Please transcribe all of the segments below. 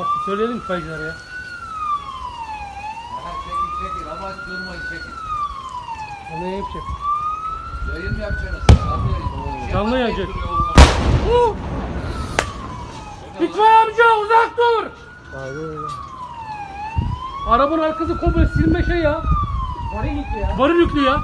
Bak söyleyelim kayıcılara ya. Ha, çekin çekin ama durmayın çekin. O ne yapacak? Yayın mı yapacaksınız? Canlı yayın. Canlı yayın. Amca uzak dur! Arabanın arkası komple silme şey ya. Varı gitti ya. Varı yüklü ya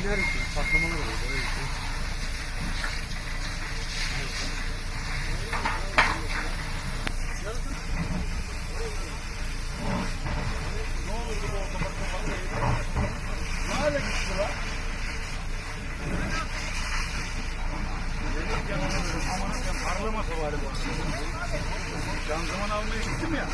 İner için patlamalar olur. Öyle bir şey. Şanzıman almaya gittim ya.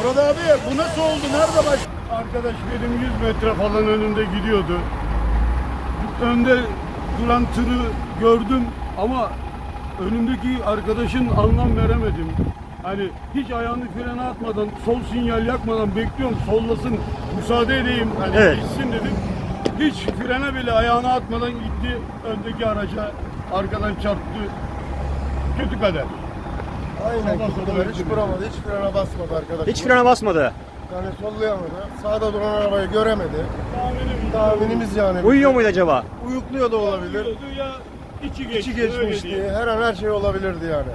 Arada abi bu nasıl oldu? Nerede baş? Arkadaş benim 100 metre falan önünde gidiyordu. Önde duran tırı gördüm ama önümdeki arkadaşın anlam veremedim. Hani hiç ayağını frene atmadan, sol sinyal yakmadan bekliyorum sollasın, müsaade edeyim, hani Evet. gitsin dedim. Hiç frene bile ayağını atmadan gitti öndeki araca, arkadan çarptı. Kötü kader. Aynen Hiç vuramadı, hiç frene basmadı arkadaş. Hiç frene basmadı. Yani sollayamadı. Sağda duran arabayı göremedi. Tahminim, Tahminimiz yani. Uyuyor muydu acaba? Uyukluyor da olabilir. Ya içi geçti. İçi geçmişti. Her an her şey olabilirdi yani.